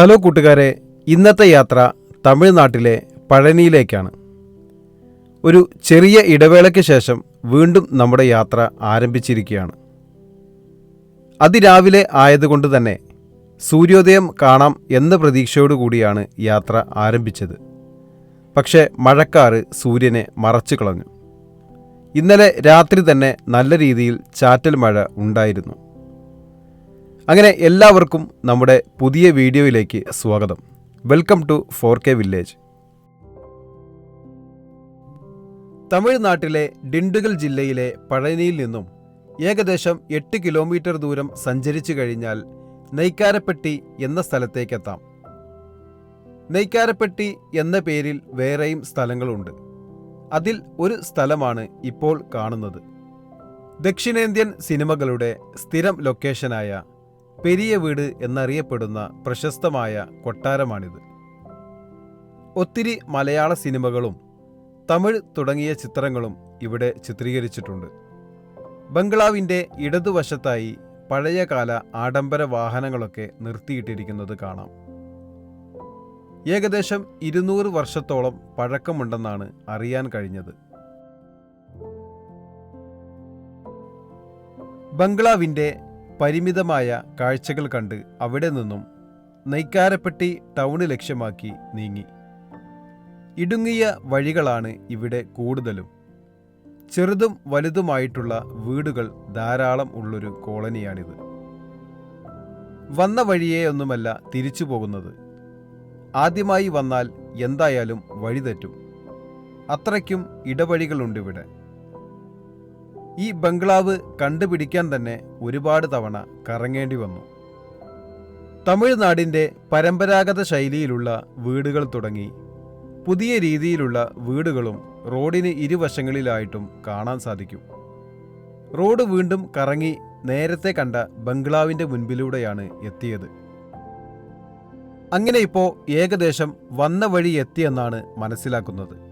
Hello കൂട്ടുകാരെ ഇന്നത്തെ യാത്ര തമിഴ്നാട്ടിലെ പഴനിയിലേക്കാണ്. ഒരു ചെറിയ ഇടവേളയ്ക്ക് ശേഷം വീണ്ടും നമ്മുടെ യാത്ര ആരംഭിച്ചിരിക്കുകയാണ്. അതിരാവിലെ ആയതുകൊണ്ട് തന്നെ സൂര്യോദയം കാണാം എന്ന പ്രതീക്ഷയോടുകൂടിയാണ് യാത്ര ആരംഭിച്ചത്. പക്ഷേ മഴക്കാറ് സൂര്യനെ മറച്ചു കളഞ്ഞു. ഇന്നലെ രാത്രി തന്നെ നല്ല രീതിയിൽ ചാറ്റൽ മഴ ഉണ്ടായിരുന്നു. അങ്ങനെ എല്ലാവർക്കും നമ്മുടെ പുതിയ വീഡിയോയിലേക്ക് സ്വാഗതം. Welcome to four K village. തമിഴ്നാട്ടിലെ ഡിണ്ടുഗൽ ജില്ലയിലെ പഴനിയിൽ നിന്നും ഏകദേശം എട്ട് കിലോമീറ്റർ ദൂരം സഞ്ചരിച്ചു കഴിഞ്ഞാൽ നെയ്ക്കാരപ്പെട്ടി എന്ന സ്ഥലത്തേക്കെത്താം. നെയ്ക്കാരപ്പെട്ടി എന്ന പേരിൽ വേറെയും സ്ഥലങ്ങളുണ്ട്. അതിൽ ഒരു സ്ഥലമാണ് ഇപ്പോൾ കാണുന്നത്. ദക്ഷിണേന്ത്യൻ സിനിമകളുടെ സ്ഥിരം ലൊക്കേഷനായ പെരിയ വീട് എന്നറിയപ്പെടുന്ന പ്രശസ്തമായ കൊട്ടാരമാണിത്. ഒത്തിരി മലയാള സിനിമകളും തമിഴ് തുടങ്ങിയ ചിത്രങ്ങളും ഇവിടെ ചിത്രീകരിച്ചിട്ടുണ്ട്. ബംഗ്ലാവിന്റെ ഇടതുവശത്തായി പഴയകാല ആഡംബര വാഹനങ്ങളൊക്കെ നിർത്തിയിട്ടിരിക്കുന്നത് കാണാം. ഏകദേശം ഇരുന്നൂറ് വർഷത്തോളം പഴക്കമുണ്ടെന്നാണ് അറിയാൻ കഴിഞ്ഞത്. ബംഗ്ലാവിന്റെ പരിമിതമായ കാഴ്ചകൾ കണ്ട് അവിടെ നിന്നും നെയ്ക്കാരപ്പെട്ടി ടൗണ് ലക്ഷ്യമാക്കി നീങ്ങി. ഇടുങ്ങിയ വഴികളാണ് ഇവിടെ കൂടുതലും. ചെറുതും വലുതുമായിട്ടുള്ള വീടുകൾ ധാരാളം ഉള്ളൊരു കോളനിയാണിത്. വന്ന വഴിയേ ഒന്നുമല്ല തിരിച്ചു പോകുന്നത്. ആദ്യമായി വന്നാൽ എന്തായാലും വഴി തെറ്റും അത്രയ്ക്കും ഇടവഴികളുണ്ട് ഇവിടെ ഈ ബംഗ്ലാവ് കണ്ടുപിടിക്കാൻ തന്നെ ഒരുപാട് തവണ കറങ്ങേണ്ടി വന്നു. തമിഴ്നാടിന്റെ പരമ്പരാഗത ശൈലിയിലുള്ള വീടുകൾ തുടങ്ങി പുതിയ രീതിയിലുള്ള വീടുകളും റോഡിന് ഇരുവശങ്ങളിലായിട്ടും കാണാൻ സാധിക്കും. റോഡ് വീണ്ടും കറങ്ങി നേരത്തെ കണ്ട ബംഗ്ലാവിന്റെ മുൻപിലൂടെയാണ് എത്തിയത്. അങ്ങനെ ഇപ്പോൾ ഏകദേശം വന്ന വഴി എത്തിയെന്നാണ് മനസ്സിലാക്കുന്നത്.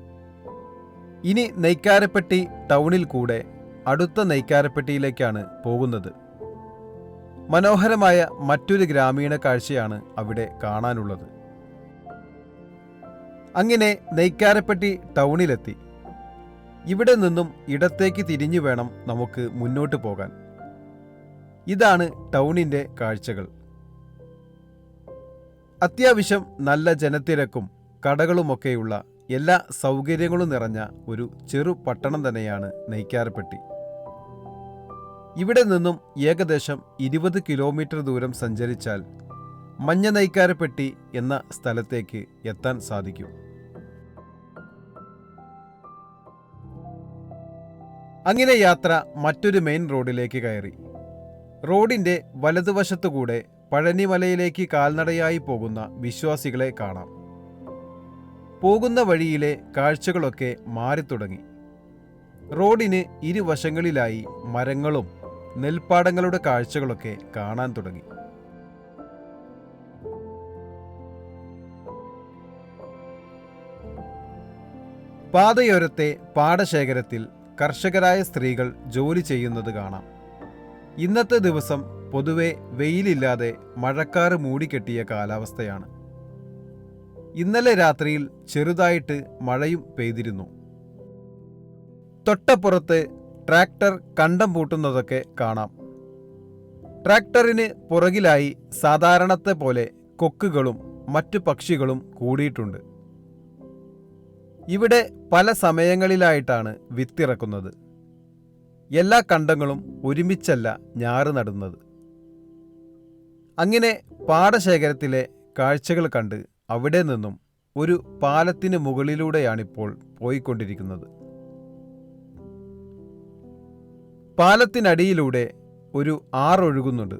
ഇനി നെയ്ക്കാരപ്പെട്ടി ടൗണിൽ കൂടെ അടുത്ത നെയ്ക്കാരപ്പെട്ടിയിലേക്കാണ് പോകുന്നത്. മനോഹരമായ മറ്റൊരു ഗ്രാമീണ കാഴ്ചയാണ് അവിടെ കാണാനുള്ളത്. അങ്ങനെ നെയ്ക്കാരപ്പെട്ടി ടൗണിലെത്തി. ഇവിടെ നിന്നും ഇടത്തേക്ക് തിരിഞ്ഞു വേണം നമുക്ക് മുന്നോട്ട് പോകാൻ. ഇതാണ് ടൗണിന്റെ കാഴ്ചകൾ. അത്യാവശ്യം നല്ല ജനത്തിരക്കും കടകളുമൊക്കെയുള്ള എല്ലാ സൗകര്യങ്ങളും നിറഞ്ഞ ഒരു ചെറു പട്ടണം തന്നെയാണ് നെയ്ക്കാരപ്പെട്ടി. ഇവിടെ നിന്നും ഏകദേശം ഇരുപത് കിലോമീറ്റർ ദൂരം സഞ്ചരിച്ചാൽ മഞ്ഞ നെയ്ക്കാരപ്പെട്ടി എന്ന സ്ഥലത്തേക്ക് എത്താൻ സാധിക്കും. അങ്ങനെ യാത്ര മറ്റൊരു മെയിൻ റോഡിലേക്ക് കയറി. റോഡിന്റെ വലതുവശത്തുകൂടെ പഴനിമലയിലേക്ക് കാൽനടയായി പോകുന്ന വിശ്വാസികളെ കാണാം. പോകുന്ന വഴിയിലെ കാഴ്ചകളൊക്കെ മാറിത്തുടങ്ങി. റോഡിന് ഇരുവശങ്ങളിലായി മരങ്ങളും നെൽപ്പാടങ്ങളുടെ കാഴ്ചകളൊക്കെ കാണാൻ തുടങ്ങി. പാതയോരത്തെ പാടശേഖരത്തിൽ കർഷകരായ സ്ത്രീകൾ ജോലി ചെയ്യുന്നത് കാണാം. ഇന്നത്തെ ദിവസം പൊതുവെ വെയിലില്ലാതെ മഴക്കാറ് മൂടിക്കെട്ടിയ കാലാവസ്ഥയാണ്. ഇന്നലെ രാത്രിയിൽ ചെറുതായിട്ട് മഴയും പെയ്തിരുന്നു. തൊട്ടപ്പുറത്ത് ട്രാക്ടർ കണ്ടം പൂട്ടുന്നതൊക്കെ കാണാം. ട്രാക്ടറിന് പുറകിലായി സാധാരണത്തെ പോലെ കൊക്കുകളും മറ്റു പക്ഷികളും കൂടിയിട്ടുണ്ട്. ഇവിടെ പല സമയങ്ങളിലായിട്ടാണ് വിത്തിറക്കുന്നത്. എല്ലാ കണ്ടങ്ങളും ഒരുമിച്ചല്ല ഞാറ് നടുന്നത്. അങ്ങനെ പാടശേഖരത്തിലെ കാഴ്ചകൾ കണ്ട് അവിടെ നിന്നും ഒരു പാലത്തിന് മുകളിലൂടെയാണിപ്പോൾ പോയിക്കൊണ്ടിരിക്കുന്നത്. പാലത്തിനടിയിലൂടെ ഒരു ആറൊഴുകുന്നുണ്ട്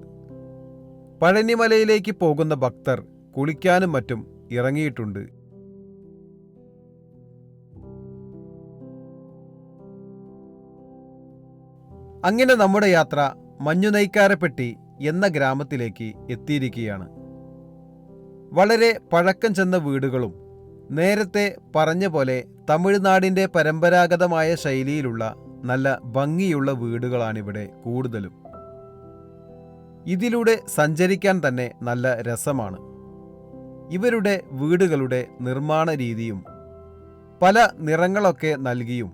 പഴനിമലയിലേക്ക് പോകുന്ന ഭക്തർ കുളിക്കാനും മറ്റും ഇറങ്ങിയിട്ടുണ്ട്. അങ്ങനെ നമ്മുടെ യാത്ര മഞ്ഞുനൈക്കാരപ്പെട്ടി എന്ന ഗ്രാമത്തിലേക്ക് എത്തിയിരിക്കുകയാണ്. വളരെ പഴക്കം ചെന്ന വീടുകളും നേരത്തെ പറഞ്ഞ പോലെ തമിഴ്നാടിന്റെ പരമ്പരാഗതമായ ശൈലിയിലുള്ള നല്ല ഭംഗിയുള്ള വീടുകളാണിവിടെ കൂടുതലും. ഇതിലൂടെ സഞ്ചരിക്കാൻ തന്നെ നല്ല രസമാണ്. ഇവരുടെ വീടുകളുടെ നിർമ്മാണ രീതിയും പല നിറങ്ങളൊക്കെ നൽകിയും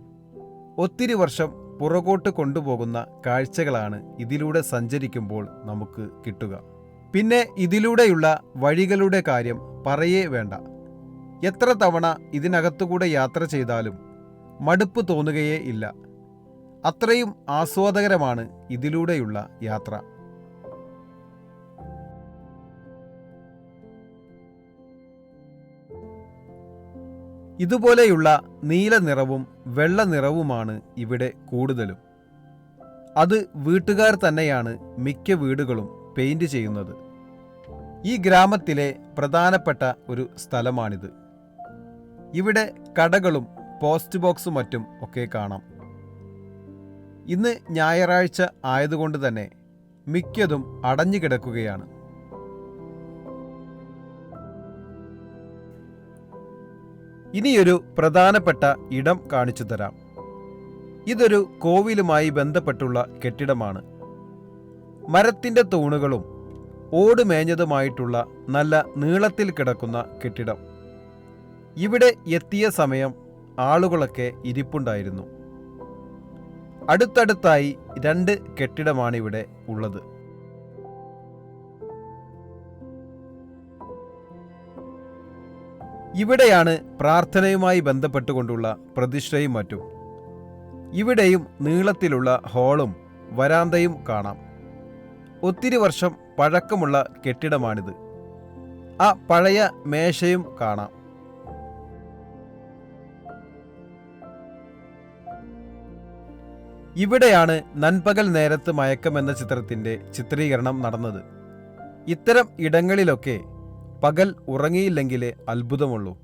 ഒത്തിരി വർഷം പുറകോട്ട് കൊണ്ടുപോകുന്ന കാഴ്ചകളാണ് ഇതിലൂടെ സഞ്ചരിക്കുമ്പോൾ നമുക്ക് കിട്ടുക. പിന്നെ ഇതിലൂടെയുള്ള വഴികളുടെ കാര്യം പറയേ വേണ്ട. എത്ര തവണ ഇതിനകത്തുകൂടെ യാത്ര ചെയ്താലും മടുപ്പ് തോന്നുകയേ ഇല്ല. അത്രയും ആസ്വാദകരമാണ് ഇതിലൂടെയുള്ള യാത്ര. ഇതുപോലെയുള്ള നീല നിറവും വെള്ള നിറവുമാണ് ഇവിടെ കൂടുതലും. അത് വീട്ടുകാർ തന്നെയാണ് മിക്ക വീടുകളും പെയിന്റ് ചെയ്യുന്നത്. ഈ ഗ്രാമത്തിലെ പ്രധാനപ്പെട്ട ഒരു സ്ഥലമാണിത്. ഇവിടെ കടകളും പോസ്റ്റ് ബോക്സും മറ്റും ഒക്കെ കാണാം. ഇന്ന് ഞായറാഴ്ച ആയതുകൊണ്ട് തന്നെ മിക്കതും അടഞ്ഞു കിടക്കുകയാണ്. ഇനിയൊരു പ്രധാനപ്പെട്ട ഇടം കാണിച്ചു തരാം. ഇതൊരു കോവിലുമായി ബന്ധപ്പെട്ടുള്ള കെട്ടിടമാണ്. മരത്തിന്റെ തൂണുകളും ഓടുമേഞ്ഞതുമായിട്ടുള്ള നല്ല നീളത്തിൽ കിടക്കുന്ന കെട്ടിടം. ഇവിടെ എത്തിയ സമയം ആളുകളൊക്കെ ഇരിപ്പുണ്ടായിരുന്നു. അടുത്തടുത്തായി രണ്ട് കെട്ടിടമാണ് ഇവിടെ ഉള്ളത്. ഇവിടെയാണ് പ്രാർത്ഥനയുമായി ബന്ധപ്പെട്ടുകൊണ്ടുള്ള പ്രതിഷ്ഠയും മറ്റും. ഇവിടെയും നീളത്തിലുള്ള ഹാളും വരാന്തയും കാണാം. ഒത്തിരി വർഷം പഴക്കമുള്ള കെട്ടിടമാണിത്. ആ പഴയ മേശയും കാണാം. ഇവിടെയാണ് നൻപകൽ നേരത്ത് മയക്കം എന്ന ചിത്രത്തിന്റെ ചിത്രീകരണം നടന്നത്. ഇത്തരം ഇടങ്ങളിലൊക്കെ പകൽ ഉറങ്ങിയില്ലെങ്കിലേ അത്ഭുതമുള്ളൂ.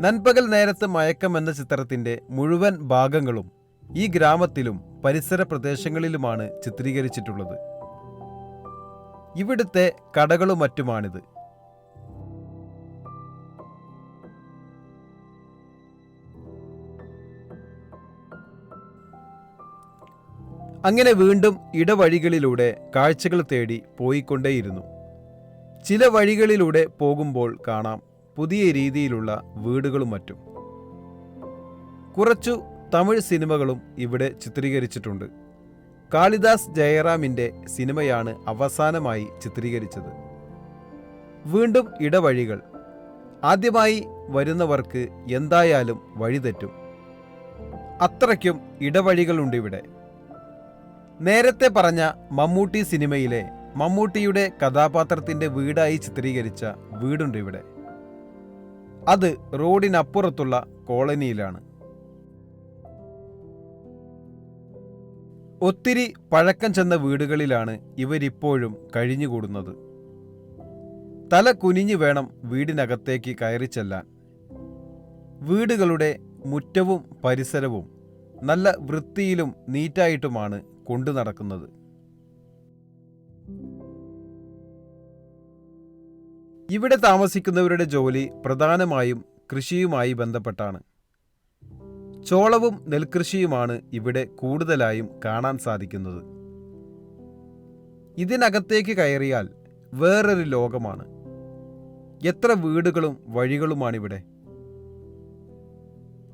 നൻപകൽ നേരത്ത് മയക്കം എന്ന ചിത്രത്തിന്റെ മുഴുവൻ ഭാഗങ്ങളും ഈ ഗ്രാമത്തിലും പരിസര പ്രദേശങ്ങളിലുമാണ് ചിത്രീകരിച്ചിട്ടുള്ളത്. ഇവിടുത്തെ കടകളും മറ്റുമാണിത്. അങ്ങനെ വീണ്ടും ഇടവഴികളിലൂടെ കാഴ്ചകൾ തേടി പോയിക്കൊണ്ടേയിരുന്നു. ചില വഴികളിലൂടെ പോകുമ്പോൾ കാണാം പുതിയ രീതിയിലുള്ള വീടുകളും മറ്റും. കുറച്ചു തമിഴ് സിനിമകളും ഇവിടെ ചിത്രീകരിച്ചിട്ടുണ്ട്. കാളിദാസ് ജയറാമിന്റെ സിനിമയാണ് അവസാനമായി ചിത്രീകരിച്ചത്. വീണ്ടും ഇടവഴികൾ. ആദ്യമായി വരുന്നവർക്ക് എന്തായാലും വഴിതെറ്റും. അത്രയ്ക്കും ഇടവഴികളുണ്ട് ഇവിടെ നേരത്തെ പറഞ്ഞ മമ്മൂട്ടി സിനിമയിലെ മമ്മൂട്ടിയുടെ കഥാപാത്രത്തിന്റെ വീടായി ചിത്രീകരിച്ച വീടുണ്ട് ഇവിടെ. അത് റോഡിനപ്പുറത്തുള്ള കോളനിയിലാണ്. ഒത്തിരി പഴക്കം ചെന്ന വീടുകളിലാണ് ഇവരിപ്പോഴും കഴിഞ്ഞുകൂടുന്നത്. തല കുനിഞ്ഞു വേണം വീടിനകത്തേക്ക് കയറി ചെല്ലാൻ. വീടുകളുടെ മുറ്റവും പരിസരവും നല്ല വൃത്തിയിലും നീറ്റായിട്ടുമാണ് കൊണ്ടു നടക്കുന്നത്. ഇവിടെ താമസിക്കുന്നവരുടെ ജോലി പ്രധാനമായും കൃഷിയുമായി ബന്ധപ്പെട്ടാണ്. ചോളവും നെൽകൃഷിയുമാണ് ഇവിടെ കൂടുതലായും കാണാൻ സാധിക്കുന്നത്. ഇതിനകത്തേക്ക് കയറിയാൽ വേറൊരു ലോകമാണ്. എത്ര വീടുകളും വഴികളുമാണിവിടെ.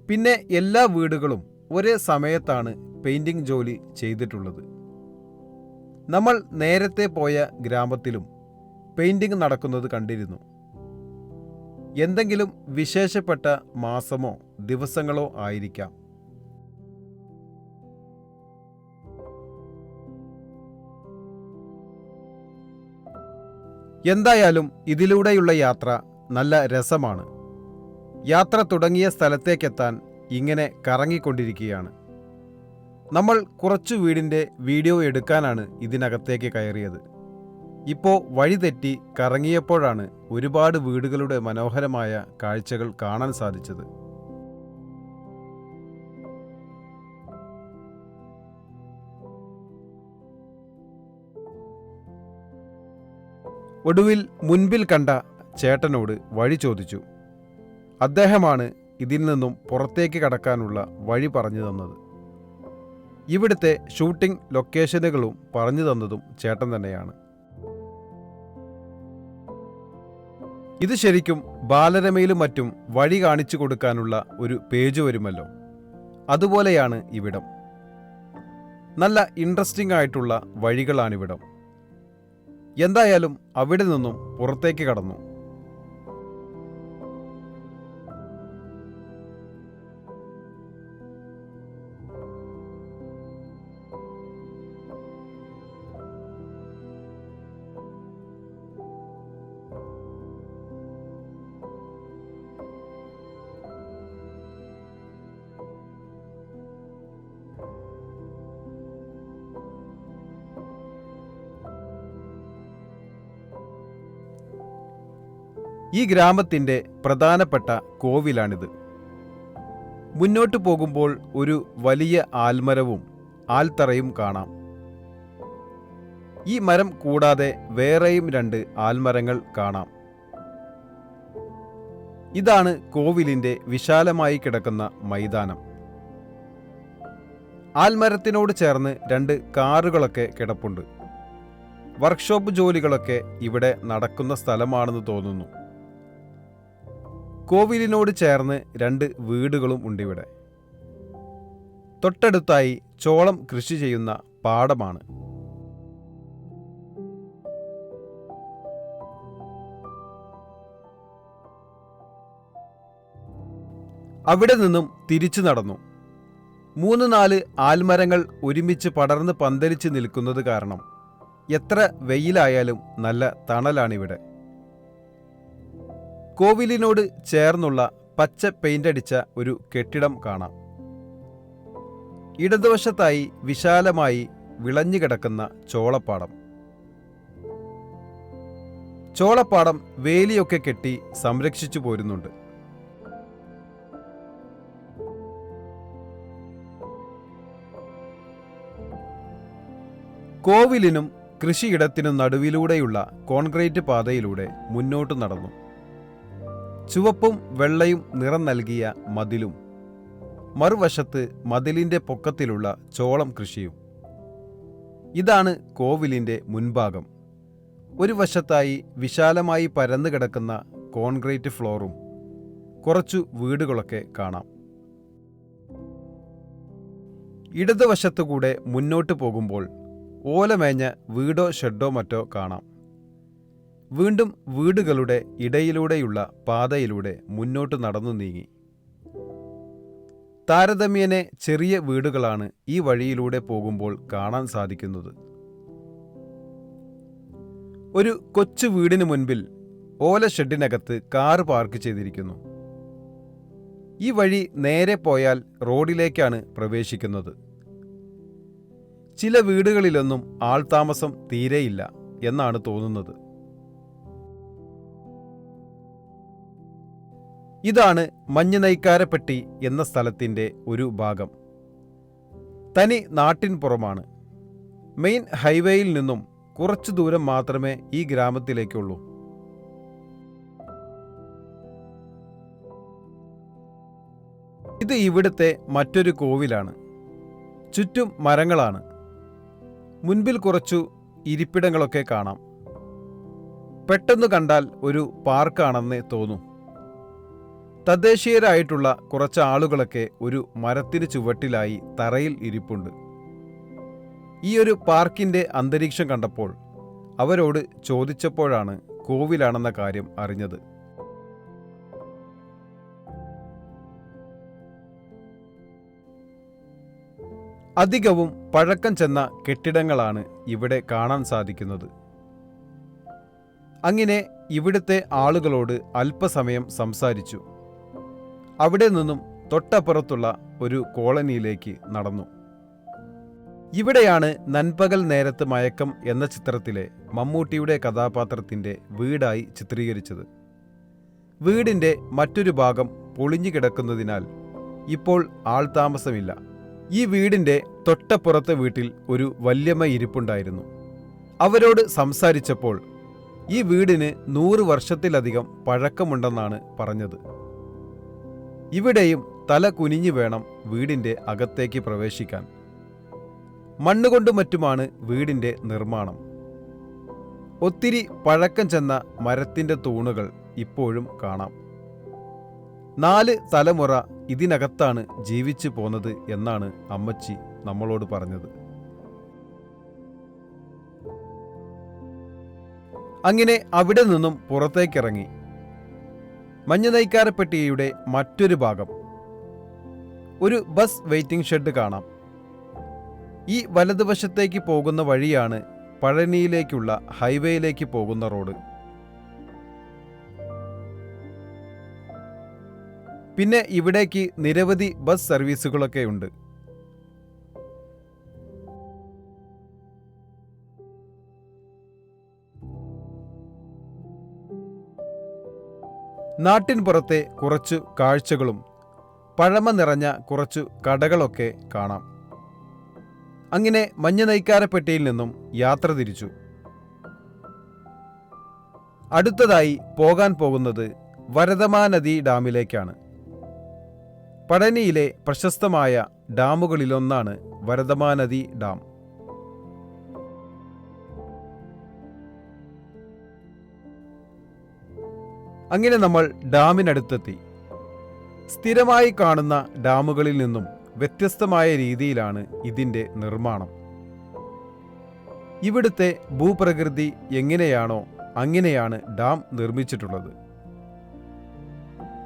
പിന്നെ എല്ലാ വീടുകളും ഒരേ സമയത്താണ് പെയിന്റിംഗ് ജോലി ചെയ്തിട്ടുള്ളത്. നമ്മൾ നേരത്തെ പോയ ഗ്രാമത്തിലും പെയിന്റിംഗ് നടക്കുന്നത് കണ്ടിരുന്നു. എന്തെങ്കിലും വിശേഷപ്പെട്ട മാസമോ ദിവസങ്ങളോ ആയിരിക്കാം. എന്തായാലും ഇതിലൂടെയുള്ള യാത്ര നല്ല രസമാണ്. യാത്ര തുടങ്ങിയ സ്ഥലത്തേക്കെത്താൻ ഇങ്ങനെ കറങ്ങിക്കൊണ്ടിരിക്കുകയാണ്. നമ്മൾ കുറച്ചു വീടിന്റെ വീഡിയോ എടുക്കാനാണ് ഇതിനകത്തേക്ക് കയറിയത്. ഇപ്പോൾ വഴിതെറ്റി കറങ്ങിയപ്പോഴാണ് ഒരുപാട് വീടുകളുടെ മനോഹരമായ കാഴ്ചകൾ കാണാൻ സാധിച്ചത്. ഒടുവിൽ മുൻപിൽ കണ്ട ചേട്ടനോട് വഴി ചോദിച്ചു. അദ്ദേഹമാണ് ഇതിൽ നിന്നും പുറത്തേക്ക് കടക്കാനുള്ള വഴി പറഞ്ഞു തന്നത്. ഇവിടുത്തെ ഷൂട്ടിംഗ് ലൊക്കേഷനുകളും പറഞ്ഞു തന്നതും ചേട്ടൻ തന്നെയാണ്. ഇത് ശരിക്കും ബാലരമയിലും മറ്റും വഴി കാണിച്ചു കൊടുക്കാനുള്ള ഒരു പേജ് വരുമല്ലോ. അതുപോലെയാണ് ഇവിടം. നല്ല ഇൻട്രസ്റ്റിംഗ് ആയിട്ടുള്ള വഴികളാണിവിടം. എന്തായാലും അവിടെ നിന്നും പുറത്തേക്ക് കടന്നു. ഈ ഗ്രാമത്തിന്റെ പ്രധാനപ്പെട്ട കോവിലാണിത്. മുന്നോട്ട് പോകുമ്പോൾ ഒരു വലിയ ആൽമരവും ആൽത്തറയും കാണാം. ഈ മരം കൂടാതെ വേറെയും രണ്ട് ആൽമരങ്ങൾ കാണാം. ഇതാണ് കോവിലിന്റെ വിശാലമായി കിടക്കുന്ന മൈതാനം. ആൽമരത്തിനോട് ചേർന്ന് രണ്ട് കാറുകളൊക്കെ കിടപ്പുണ്ട്. വർക്ക്ഷോപ്പ് ജോലികളൊക്കെ ഇവിടെ നടക്കുന്ന സ്ഥലമാണെന്ന് തോന്നുന്നു. കോവിലിനോട് ചേർന്ന് രണ്ട് വീടുകളും ഉണ്ടിവിടെ. തൊട്ടടുത്തായി ചോളം കൃഷി ചെയ്യുന്ന പാടമാണ്. അവിടെ നിന്നും തിരിച്ചു നടന്നു. മൂന്ന് നാല് ആൽമരങ്ങൾ ഒരുമിച്ച് പടർന്ന് പന്തലിച്ച് നിൽക്കുന്നത് കാരണം എത്ര വെയിലായാലും നല്ല തണലാണിവിടെ. കോവിലിനോട് ചേർന്നുള്ള പച്ച പെയിന്റടിച്ച ഒരു കെട്ടിടം കാണാം. ഇടതുവശത്തായി വിശാലമായി വിളഞ്ഞുകിടക്കുന്ന ചോളപ്പാടം. ചോളപ്പാടം വേലിയൊക്കെ കെട്ടി സംരക്ഷിച്ചു പോരുന്നുണ്ട്. കോവിലിനും കൃഷിയിടത്തിനും നടുവിലൂടെയുള്ള കോൺക്രീറ്റ് പാതയിലൂടെ മുന്നോട്ട് നടന്നു. ചുവപ്പും വെള്ളയും നിറം നൽകിയ മതിലും. മറുവശത്ത് മതിലിന്റെ പൊക്കത്തിലുള്ള ചോളം കൃഷിയും. ഇതാണ് കോവിലിന്റെ മുൻഭാഗം. ഒരു വശത്തായി വിശാലമായി പരന്നു കിടക്കുന്ന കോൺക്രീറ്റ് ഫ്ലോറും. കുറച്ചു വീടുകളൊക്കെ കാണാം. ഇടതുവശത്തുകൂടെ മുന്നോട്ട് പോകുമ്പോൾ ഓലമേഞ്ഞ വീടോ ഷെഡോ മറ്റോ കാണാം. വീണ്ടും വീടുകളുടെ ഇടയിലൂടെയുള്ള പാതയിലൂടെ മുന്നോട്ട് നടന്നു നീങ്ങി. താരതമ്യേനെ ചെറിയ വീടുകളാണ് ഈ വഴിയിലൂടെ പോകുമ്പോൾ കാണാൻ സാധിക്കുന്നത്. ഒരു കൊച്ചു വീടിന് മുൻപിൽ ഓല ഷെഡിനകത്ത് കാർ പാർക്ക് ചെയ്തിരിക്കുന്നു. ഈ വഴി നേരെ പോയാൽ റോഡിലേക്കാണ് പ്രവേശിക്കുന്നത്. ചില വീടുകളിലൊന്നും ആൾതാമസം തീരെയില്ല എന്നാണ് തോന്നുന്നത്. ഇതാണ് മഞ്ഞനൈക്കാരപ്പെട്ടി എന്ന സ്ഥലത്തിന്റെ ഒരു ഭാഗം. തനി നാട്ടിൻ പുറമാണ്. മെയിൻ ഹൈവേയിൽ നിന്നും കുറച്ചു ദൂരം മാത്രമേ ഈ ഗ്രാമത്തിലേക്കുള്ളൂ. ഇത് ഇവിടുത്തെ മറ്റൊരു കോവിലാണ്. ചുറ്റും മരങ്ങളാണ്. മുൻപിൽ കുറച്ചു ഇരിപ്പിടങ്ങളൊക്കെ കാണാം. പെട്ടെന്ന് കണ്ടാൽ ഒരു പാർക്കാണെന്ന് തോന്നും. തദ്ദേശീയരായിട്ടുള്ള കുറച്ച് ആളുകളൊക്കെ ഒരു മരത്തിന് ചുവട്ടിലായി തറയിൽ ഇരിപ്പുണ്ട്. ഈ ഒരു പാർക്കിന്റെ അന്തരീക്ഷം കണ്ടപ്പോൾ അവരോട് ചോദിച്ചപ്പോഴാണ് കോവിലാണെന്ന കാര്യം അറിഞ്ഞത്. അധികവും പഴക്കം ചെന്ന കെട്ടിടങ്ങളാണ് ഇവിടെ കാണാൻ സാധിക്കുന്നത്. അങ്ങനെ ഇവിടുത്തെ ആളുകളോട് അല്പസമയം സംസാരിച്ചു. അവിടെ നിന്നും തൊട്ടപ്പുറത്തുള്ള ഒരു കോളനിയിലേക്ക് നടന്നു. ഇവിടെയാണ് നൻപകൽ നേരത്ത് മയക്കം എന്ന ചിത്രത്തിലെ മമ്മൂട്ടിയുടെ കഥാപാത്രത്തിന്റെ വീടായി ചിത്രീകരിച്ചത്. വീടിന്റെ മറ്റൊരു ഭാഗം പൊളിഞ്ഞു കിടക്കുന്നതിനാൽ ഇപ്പോൾ ആൾതാമസമില്ല ഈ വീടിന്റെ തൊട്ടപ്പുറത്തെ വീട്ടിൽ ഒരു വല്യമ്മ ഇരിപ്പുണ്ടായിരുന്നു. അവരോട് സംസാരിച്ചപ്പോൾ ഈ വീടിന് നൂറ് വർഷത്തിലധികം പഴക്കമുണ്ടെന്നാണ് പറഞ്ഞത്. ഇവിടെയും തല കുനിഞ്ഞു വേണം വീടിന്റെ അകത്തേക്ക് പ്രവേശിക്കാൻ. മണ്ണുകൊണ്ട് മറ്റുമാണ് വീടിന്റെ നിർമ്മാണം. ഒത്തിരി പഴക്കം ചെന്ന മരത്തിന്റെ തൂണുകൾ ഇപ്പോഴും കാണാം. നാല് തലമുറ ഇതിനകത്താണ് ജീവിച്ചു പോന്നത് എന്നാണ് അമ്മച്ചി നമ്മളോട് പറഞ്ഞത്. അങ്ങനെ അവിടെ നിന്നും പുറത്തേക്കിറങ്ങി. മഞ്ഞനൈക്കാരപ്പെട്ടിയുടെ മറ്റൊരു ഭാഗം. ഒരു ബസ് വെയിറ്റിംഗ് ഷെഡ് കാണാം. ഈ വലതുവശത്തേക്ക് പോകുന്ന വഴിയാണ് പഴനിയിലേക്കുള്ള ഹൈവേയിലേക്ക് പോകുന്ന റോഡ്. പിന്നെ ഇവിടേക്ക് നിരവധി ബസ് സർവീസുകളൊക്കെ ഉണ്ട്. നാട്ടിൻ പുറത്തെ കുറച്ച് കാഴ്ചകളും പഴമ നിറഞ്ഞ കുറച്ചു കടകളൊക്കെ കാണാം. അങ്ങനെ മഞ്ഞ നെയ്ക്കാരപ്പെട്ടിയിൽ നിന്നും യാത്ര തിരിച്ചു. അടുത്തതായി പോകാൻ പോകുന്നത് വരദമാനദി ഡാമിലേക്കാണ്. പടനിയിലെ പ്രശസ്തമായ ഡാമുകളിലൊന്നാണ് വരദമാനദി ഡാം. അങ്ങനെ നമ്മൾ ഡാമിനടുത്തെത്തി. സ്ഥിരമായി കാണുന്ന ഡാമുകളിൽ നിന്നും വ്യത്യസ്തമായ രീതിയിലാണ് ഇതിന്റെ നിർമ്മാണം. ഇവിടുത്തെ ഭൂപ്രകൃതി എങ്ങനെയാണോ അങ്ങനെയാണ് ഡാം നിർമ്മിച്ചിട്ടുള്ളത്.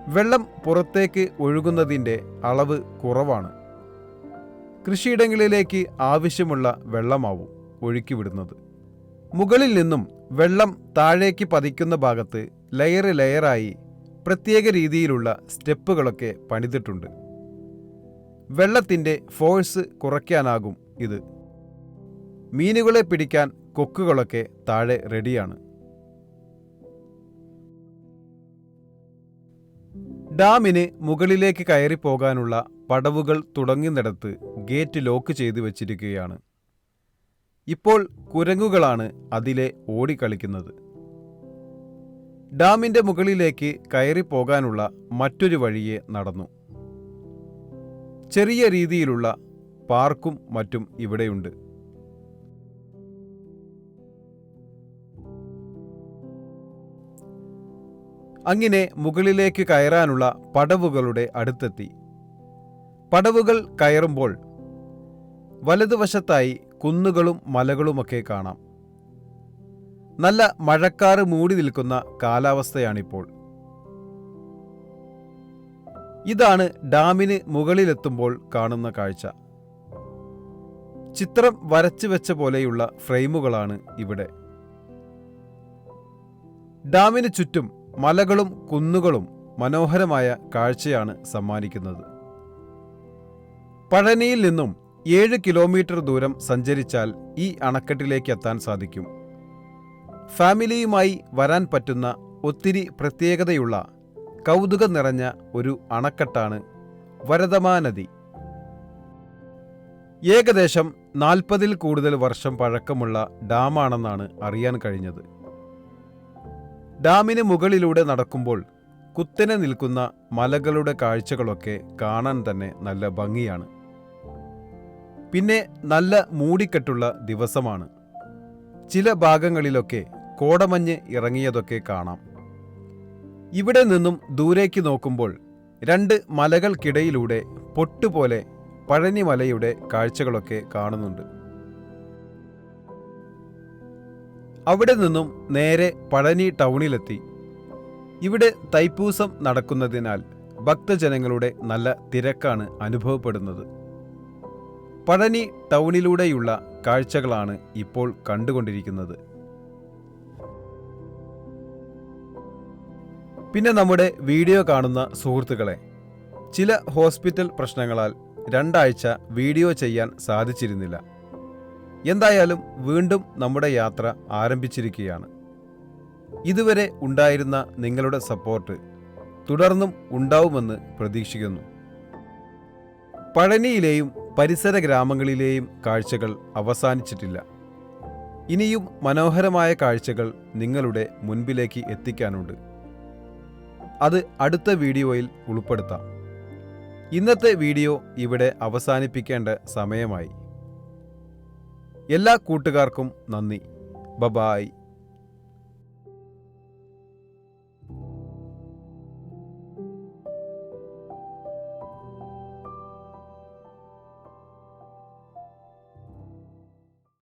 വെള്ളം പുറത്തേക്ക് ഒഴുകുന്നതിന്റെ അളവ് കുറവാണ്. കൃഷിയിടങ്ങളിലേക്ക് ആവശ്യമുള്ള വെള്ളമാവും ഒഴുക്കിവിടുന്നത്. മുകളിൽ നിന്നും വെള്ളം താഴേക്ക് പതിക്കുന്ന ഭാഗത്ത് ലെയർ ലെയറായി പ്രത്യേക രീതിയിലുള്ള സ്റ്റെപ്പുകളൊക്കെ പണിതിട്ടുണ്ട്. വെള്ളത്തിന്റെ ഫോഴ്സ് കുറയ്ക്കാനാകും ഇത്. മീനുകളെ പിടിക്കാൻ കൊക്കുകളൊക്കെ താഴെ റെഡിയാണ് ഡാമിന് മുകളിലേക്ക് കയറി പോകാനുള്ള പടവുകൾ തുടങ്ങുന്നിടത്ത് ഗേറ്റ് ലോക്ക് ചെയ്തു വച്ചിരിക്കുകയാണ്. ഇപ്പോൾ കുരങ്ങുകളാണ് അതിലെ ഓടിക്കളിക്കുന്നത്. ഡാമിന്റെ മുകളിലേക്ക് കയറി പോകാനുള്ള മറ്റൊരു വഴിയെ നടന്നു. ചെറിയ രീതിയിലുള്ള പാർക്കും മറ്റും ഇവിടെയുണ്ട്. അങ്ങനെ മുകളിലേക്ക് കയറാനുള്ള പടവുകളുടെ അടുത്തെത്തി. പടവുകൾ കയറുമ്പോൾ വലതുവശത്തായി കുന്നുകളും മലകളുമൊക്കെ കാണാം. നല്ല മഴക്കാറ് മൂടി നിൽക്കുന്ന കാലാവസ്ഥയാണിപ്പോൾ. ഇതാണ് ഡാമിന് മുകളിലെത്തുമ്പോൾ കാണുന്ന കാഴ്ച. ചിത്രം വരച്ചു വെച്ച പോലെയുള്ള ഫ്രെയിമുകളാണ് ഇവിടെ. ഡാമിന് ചുറ്റും മലകളും കുന്നുകളും മനോഹരമായ കാഴ്ചയാണ് സമ്മാനിക്കുന്നത്. പഴനിയിൽ നിന്നും ഏഴ് കിലോമീറ്റർ ദൂരം സഞ്ചരിച്ചാൽ ഈ അണക്കെട്ടിലേക്ക് എത്താൻ സാധിക്കും. ഫാമിലിയുമായി വരാൻ പറ്റുന്ന ഒത്തിരി പ്രത്യേകതയുള്ള കൗതുകം നിറഞ്ഞ ഒരു അണക്കെട്ടാണ് വരദമാനദി ഏകദേശം നാൽപ്പതിൽ കൂടുതൽ വർഷം പഴക്കമുള്ള ഡാമാണെന്നാണ് അറിയാൻ കഴിഞ്ഞത്. ഡാമിന് മുകളിലൂടെ നടക്കുമ്പോൾ കുത്തനെ നിൽക്കുന്ന മലകളുടെ കാഴ്ചകളൊക്കെ കാണാൻ തന്നെ നല്ല ഭംഗിയാണ്. പിന്നെ നല്ല മൂടിക്കെട്ടുള്ള ദിവസമാണ്. ചില ഭാഗങ്ങളിലൊക്കെ കോടമഞ്ഞ് ഇറങ്ങിയതൊക്കെ കാണാം. ഇവിടെ നിന്നും ദൂരേക്ക് നോക്കുമ്പോൾ രണ്ട് മലകൾക്കിടയിലൂടെ പൊട്ടുപോലെ പഴനിമലയുടെ കാഴ്ചകളൊക്കെ കാണുന്നുണ്ട്. അവിടെ നിന്നും നേരെ പഴനി ടൗണിലെത്തി. ഇവിടെ തൈപ്പൂസം നടക്കുന്നതിനാൽ ഭക്തജനങ്ങളുടെ നല്ല തിരക്കാണ് അനുഭവപ്പെടുന്നത്. പഴനി ടൗണിലൂടെയുള്ള കാഴ്ചകളാണ് ഇപ്പോൾ കണ്ടുകൊണ്ടിരിക്കുന്നത്. പിന്നെ നമ്മുടെ വീഡിയോ കാണുന്ന സുഹൃത്തുക്കളെ ചില ഹോസ്പിറ്റൽ പ്രശ്നങ്ങളാൽ രണ്ടാഴ്ച വീഡിയോ ചെയ്യാൻ സാധിച്ചിരുന്നില്ല. എന്തായാലും വീണ്ടും നമ്മുടെ യാത്ര ആരംഭിച്ചിരിക്കുകയാണ്. ഇതുവരെ ഉണ്ടായിരുന്ന നിങ്ങളുടെ സപ്പോർട്ട് തുടർന്നും ഉണ്ടാവുമെന്ന് പ്രതീക്ഷിക്കുന്നു. പഴനിയിലെയും പരിസര ഗ്രാമങ്ങളിലെയും കാഴ്ചകൾ അവസാനിച്ചിട്ടില്ല. ഇനിയും മനോഹരമായ കാഴ്ചകൾ നിങ്ങളുടെ മുൻപിലേക്ക് എത്തിക്കാനുണ്ട്. അത് അടുത്ത വീഡിയോയിൽ ഉൾപ്പെടുത്താം. ഇന്നത്തെ വീഡിയോ ഇവിടെ അവസാനിപ്പിക്കേണ്ട സമയമായി. എല്ലാ കൂട്ടുകാർക്കും നന്ദി. ബബായ്.